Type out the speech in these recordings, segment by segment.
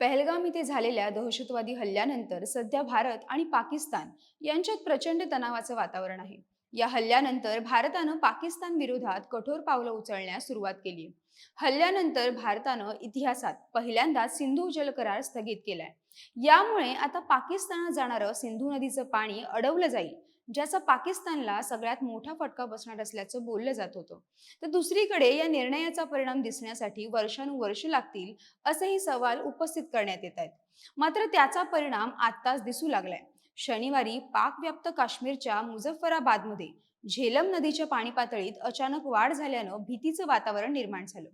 पहलगाम इथे झालेल्या दहशतवादी हल्ल्यानंतर सध्या भारत आणि पाकिस्तान यांच्यात प्रचंड तणावाचं वातावरण आहे. या हल्ल्यानंतर भारतानं पाकिस्तान विरोधात कठोर पावलं उचलण्यास सुरुवात केली हल्ल्यानंतर भारतानं इतिहासात पहिल्यांदाच सिंधू जल करार स्थगित केलाय. यामुळे आता पाकिस्तानात जाणारं सिंधू नदीचं पाणी अडवलं जाईल ज्याचा पाकिस्तानला सगळ्यात मोठा फटका बसणार असल्याचं बोललं जात होतं. तर दुसरीकडे या निर्णयाचा परिणाम दिसण्यासाठी वर्षानुवर्ष लागतील असेही सवाल उपस्थित करण्यात येत आहेत. मात्र त्याचा परिणाम आत्ताच दिसू लागलाय. शनिवारी पाकव्याप्त काश्मीरच्या मुझफ्फराबादमध्ये झेलम नदीच्या पाणी पातळीत अचानक वाढ झाल्यानं भीतीचं वातावरण निर्माण झालं.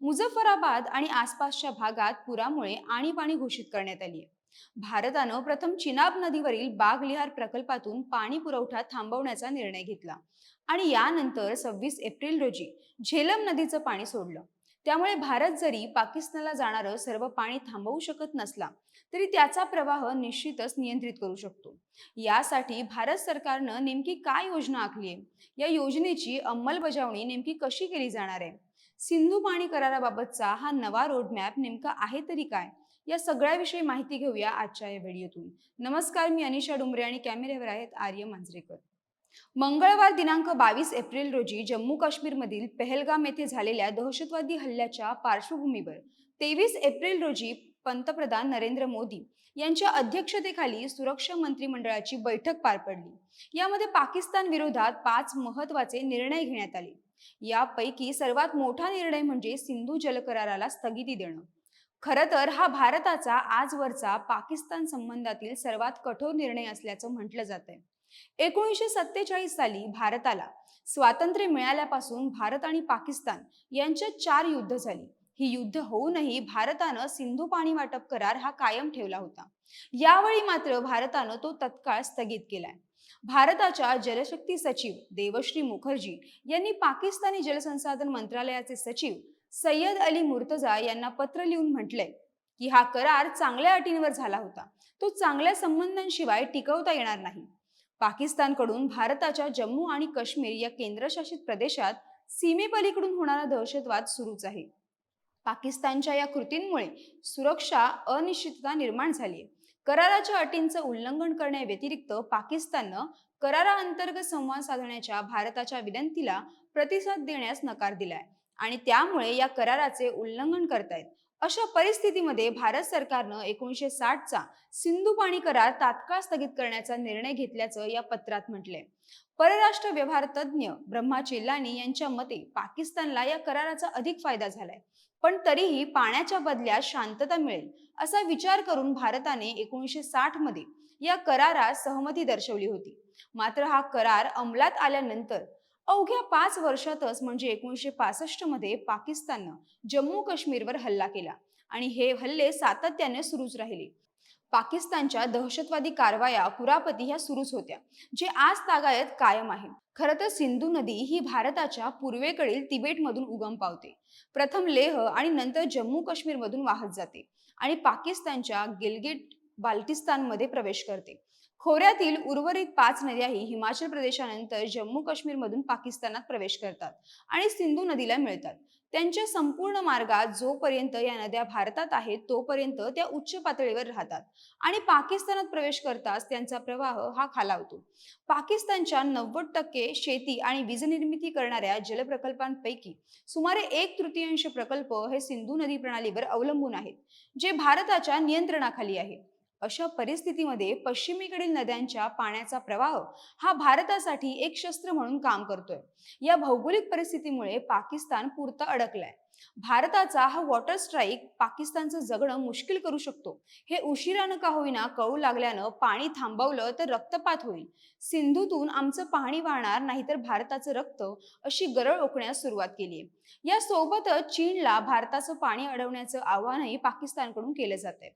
मुझफ्फराबाद आणि आसपासच्या भागात पुरामुळे आणीबाणी घोषित करण्यात आली आहे. भारतानं प्रथम चिनाब नदीवरील बागलिहार प्रकल्पातून पाणी पुरवठा थांबवण्याचा निर्णय घेतला. आणि यानंतर सव्वीस एप्रिल रोजी झेलम नदीचं पाणी सोडलं. त्यामुळे भारत जरी पाकिस्तानला जाणारं सर्व पाणी थांबवू शकत नसला तरी त्याचा प्रवाह निश्चितच नियंत्रित करू शकतो. यासाठी भारत सरकारनं नेमकी काय योजना आखली आहे या योजनेची अंमलबजावणी नेमकी कशी केली जाणार आहे? सिंधू पाणी कराराबाबतचा हा नवा रोडमॅप नेमका आहे तरी काय? या सगळ्याविषयी माहिती घेऊया आजच्या या व्हिडिओतून. नमस्कार मी अनिशा डुंबरे आणि कॅमेऱ्यावर आहेत आर्य मांजरेकर. मंगळवार दिनांक बावीस एप्रिल रोजी जम्मू काश्मीरमधील पहलगाम येथे झालेल्या दहशतवादी हल्ल्याच्या पार्श्वभूमीवर तेवीस एप्रिल रोजी पंतप्रधान नरेंद्र मोदी यांच्या अध्यक्षतेखाली सुरक्षा मंत्रिमंडळाची बैठक पार पडली. यामध्ये पाकिस्तान विरोधात पाच महत्त्वाचे निर्णय घेण्यात आले. यापैकी सर्वात मोठा निर्णय म्हणजे सिंधू जलकराराला स्थगिती देणं. खरं तर हा भारताचा आजवरचा पाकिस्तान संबंधातील सर्वात कठोर निर्णय असल्याचं म्हटलं जात आहे एकोणीसशे सत्तेचाळीस साली भारताला स्वातंत्र्य मिळाल्यापासून भारत आणि पाकिस्तान यांच्यात चार युद्ध झाली. ही युद्ध होऊनही भारतानं सिंधू पाणी वाटप करार हा कायम ठेवला होता. यावेळी मात्र भारतानं तो तत्काळ स्थगित केलाय. भारताच्या जलशक्ती सचिव देवश्री मुखर्जी यांनी पाकिस्तानी जलसंसाधन मंत्रालयाचे सचिव सय्यद अली मुर्तजा यांना पत्र लिहून म्हटलंय की हा करार चांगल्या अटींवर झाला होता. तो चांगल्या संबंधांशिवाय टिकवता येणार नाही. पाकिस्तानकडून भारताच्या जम्मू आणि काश्मीर या केंद्रशासित प्रदेशात सीमेपलीकडून होणारा दहशतवाद सुरूच आहे. पाकिस्तानच्या या कृतींमुळे सुरक्षा अनिश्चितता निर्माण झाली आहे कराराच्या अटींचं उल्लंघन करण्याव्यतिरिक्त पाकिस्ताननं कराराअंतर्गत संवाद साधण्याच्या भारताच्या विनंतीला प्रतिसाद देण्यास नकार दिलाय. आणि त्यामुळे या कराराचे उल्लंघन करतायत. अशा परिस्थितीमध्ये भारत सरकारनं एकोणीसशे साठचा सिंधू पाणी करार तात्काळ स्थगित करण्याचा निर्णय घेतल्याचं या पत्रात म्हटलंय. परराष्ट्र व्यवहार तज्ज्ञ ब्रह्मा चिल्लानी यांच्या मते पाकिस्तानला या कराराचा अधिक फायदा झालाय. पण तरीही पाण्याच्या बदल्यात शांतता मिळेल असा विचार करून भारताने एकोणीसशे साठमध्ये या करारात सहमती दर्शवली होती. मात्र हा करार अंमलात आल्यानंतर अवघ्या पाच वर्षातच म्हणजे एकोणीसशे पासष्टमध्ये पाकिस्ताननं जम्मू काश्मीरवर हल्ला केला आणि हे हल्ले सातत्याने सुरूच राहिले. पाकिस्तानच्या दहशतवादी कारवाया कुरापती ह्या सुरूच होत्या जे आज तागायत कायम आहे. खरं तर सिंधू नदी ही भारताच्या पूर्वेकडील तिबेटमधून उगम पावते. प्रथम लेह आणि नंतर जम्मू काश्मीरमधून वाहत जाते आणि पाकिस्तानच्या गिलगिट बाल्टिस्तानमध्ये प्रवेश करते. खोऱ्यातील उर्वरित पाच नद्याही हिमाचल प्रदेशानंतर जम्मू काश्मीरमधून पाकिस्तानात प्रवेश करतात आणि सिंधू नदीला मिळतात. त्यांच्या संपूर्ण मार्गात जोपर्यंत या नद्या भारतात आहेत तोपर्यंत त्या उच्च पातळीवर राहतात आणि पाकिस्तानात प्रवेश करताच त्यांचा प्रवाह हा खालावतो. पाकिस्तानच्या नव्वद टक्के शेती आणि वीज निर्मिती करणाऱ्या जलप्रकल्पांपैकी सुमारे एक तृतीयांश प्रकल्प हे सिंधू नदी प्रणालीवर अवलंबून आहेत जे भारताच्या नियंत्रणाखाली आहे अशा परिस्थितीमध्ये पश्चिमेकडील नद्यांच्या पाण्याचा प्रवाह हा भारतासाठी एक शस्त्र म्हणून काम करतोय. या भौगोलिक परिस्थितीमुळे पाकिस्तान पुरता अडकलाय. भारताचा हा वॉटर स्ट्राईक पाकिस्तानचं जगणं मुश्किल करू शकतो. हे उशिरानं का होईना कळू लागल्यानं पाणी थांबवलं तर रक्तपात होईल. सिंधूतून आमचं पाणी वाहणार नाहीतर भारताचं रक्त अशी गरळ ओकण्यास सुरुवात केली आहे या सोबतच चीनला भारताचं पाणी अडवण्याचं आव्हानही पाकिस्तानकडून केलं जात आहे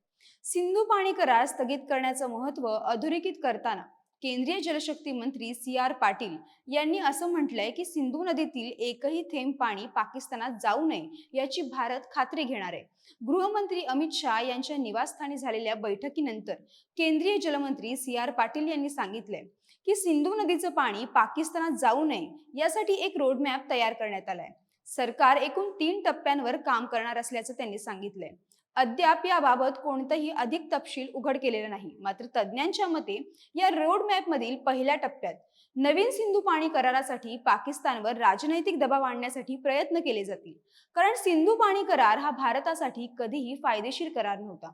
सिंधू पाणी करार स्थगित करण्याचं महत्त्व अधोरेखित करताना केंद्रीय जलशक्ती मंत्री सी आर पाटील यांनी असं म्हटलंय की सिंधू नदीतील एकही थेंब पाणी पाकिस्तानात जाऊ नये याची भारत खात्री घेणार आहे. गृहमंत्री अमित शहा यांच्या निवासस्थानी झालेल्या बैठकीनंतर केंद्रीय जलमंत्री सी आर पाटील यांनी सांगितलंय की सिंधू नदीचं पाणी पाकिस्तानात जाऊ नये यासाठी एक रोडमॅप तयार करण्यात आलाय. सरकार एकूण तीन टप्प्यांवर काम करणार असल्याचं त्यांनी सांगितलंय. अद्याप याबाबत कोणतंही अधिक तपशील उघड केलेला नाही. मात्र तज्ज्ञांच्या मते या रोड मॅपमधील पहिल्या टप्प्यात नवीन सिंधू पाणी करारासाठी पाकिस्तानवर राजनैतिक दबाव आणण्यासाठी प्रयत्न केले जातील. कारण सिंधू पाणी करार हा भारतासाठी कधीही फायदेशीर करार नव्हता.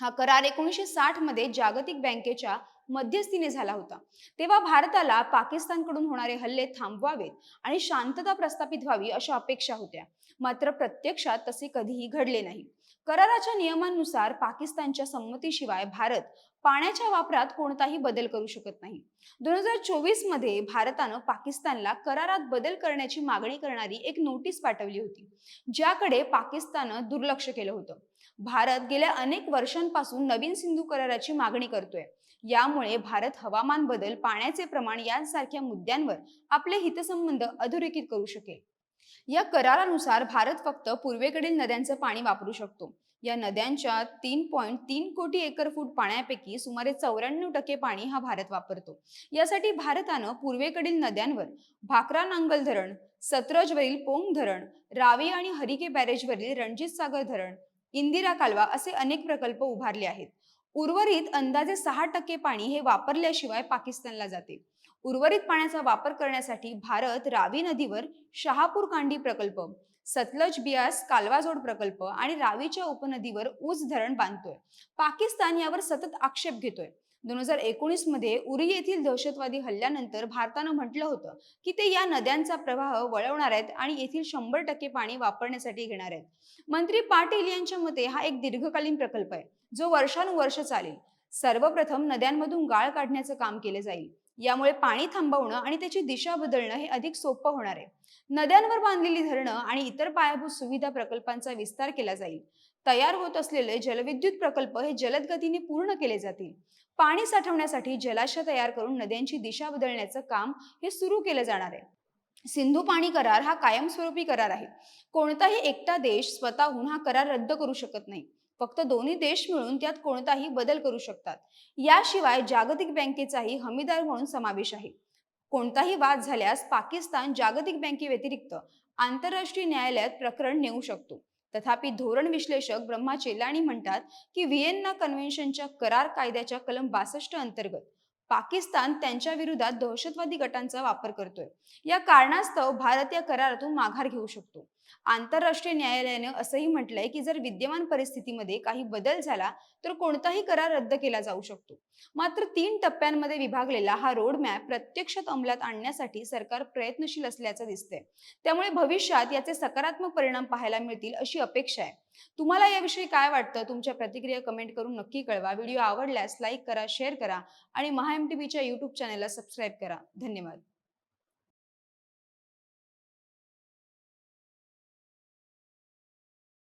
हा करार एकोणीसशे साठमध्ये जागतिक बँकेच्या मध्यस्थीने झाला होता. तेव्हा भारताला पाकिस्तानकडून होणारे हल्ले थांबवावेत आणि शांतता प्रस्थापित व्हावी अशा अपेक्षा होत्या. मात्र प्रत्यक्षात तसे कधीही घडले नाही. कराराच्या नियमांनुसार पाकिस्तानच्या संमतीशिवाय भारत पाण्याच्या वापरात कोणताही बदल करू शकत नाही. दोन हजार चोवीसमध्ये भारतानं पाकिस्तानला करारात बदल करण्याची मागणी करणारी एक नोटीस पाठवली होती ज्याकडे पाकिस्ताननं दुर्लक्ष केलं होतं. भारत गेल्या अनेक वर्षांपासून नवीन सिंधू कराराची मागणी करतोय. यामुळे भारत हवामान बदल पाण्याचे प्रमाण यांसारख्या मुद्द्यांवर आपले हितसंबंध अधोरेखित करू शकेल. या करारानुसार भारत फक्त पूर्वेकडील नद्यांचं पाणी वापरू शकतो. या नद्यांच्या तीन पॉईंट तीन कोटी एकर फूट पाण्यापैकी सुमारे चौऱ्याण्णव टक्के पाणी हा भारत वापरतो. यासाठी भारतानं पूर्वेकडील नद्यांवर भाकरा नांगल धरण सत्रजवरील पोंग धरण रावी आणि हरिके बॅरेजवरील रणजित सागर धरण इंदिरा कालवा असे अनेक प्रकल्प उभारले आहेत. उर्वरित अंदाजे सहा टक्के पाणी हे वापरल्याशिवाय पाकिस्तानला जाते. उर्वरित पाण्याचा वापर करण्यासाठी भारत रावी नदीवर शहापूर कांडी प्रकल्प सतलज बियास कालवाजोड प्रकल्प आणि रावीच्या उपनदीवर ऊस धरण बांधतोय. पाकिस्तान यावर सतत आक्षेप घेतोय. दोन हजार एकोणीसमध्ये उरी येथील दहशतवादी हल्ल्यानंतर भारतानं म्हटलं होतं की ते या नद्यांचा प्रवाह वळवणार आहेत आणि येथील शंभर टक्के पाणी वापरण्यासाठी घेणार आहेत. मंत्री पाटील यांच्या मते हा एक दीर्घकालीन प्रकल्प आहे. जो वर्षानुवर्ष चालेल. सर्वप्रथम नद्यांमधून गाळ काढण्याचं काम केले जाईल. यामुळे पाणी थांबवणं आणि त्याची दिशा बदलणं हे अधिक सोपं होणार आहे. नद्यांवर बांधलेली धरणं आणि इतर पायाभूत सुविधा प्रकल्पांचा विस्तार केला जाईल. तयार होत असलेले जलविद्युत प्रकल्प हे जलद गतीने पूर्ण केले जातील. पाणी साठवण्यासाठी जलाशय तयार करून नद्यांची दिशा बदलण्याचं काम हे सुरू केलं जाणार आहे. सिंधू पाणी करार हा कायमस्वरूपी करार आहे. कोणताही एकटा देश स्वतःहून हा करार रद्द करू शकत नाही. फक्त दोन्ही देश मिळून त्यात कोणताही बदल करू शकतात. याशिवाय जागतिक बँकेचाही हमीदार म्हणून समावेश आहे. कोणताही वाद झाल्यास पाकिस्तान जागतिक बँकेव्यतिरिक्त आंतरराष्ट्रीय न्यायालयात प्रकरण नेऊ शकतो. तथापि धोरण विश्लेषक ब्रह्मा चेलाणी म्हणतात की व्हिएन्ना कन्व्हेन्शनच्या करार कायद्याच्या कलम बासष्ट अंतर्गत पाकिस्तान त्यांच्या विरोधात दहशतवादी गटांचा वापर करतोय. या कारणास्तव भारत या करारातून माघार घेऊ शकतो. आंतरराष्ट्रीय न्यायालयानं असंही म्हटलंय की जर विद्यमान परिस्थितीमध्ये काही बदल झाला तर कोणताही करार रद्द केला जाऊ शकतो. मात्र तीन टप्प्यांमध्ये विभागलेला हा रोड मॅप प्रत्यक्षात अंमलात आणण्यासाठी सरकार प्रयत्नशील असल्याचं दिसतंय. त्यामुळे भविष्यात याचे सकारात्मक परिणाम पाहायला मिळतील अशी अपेक्षा आहे. तुम्हाला याविषयी काय वाटतं? तुमच्या प्रतिक्रिया कमेंट करून नक्की कळवा. व्हिडिओ आवडल्यास लाईक करा शेअर करा आणि महा एम टी व्हीच्या युट्यूब चॅनेलला सबस्क्राईब करा. धन्यवाद.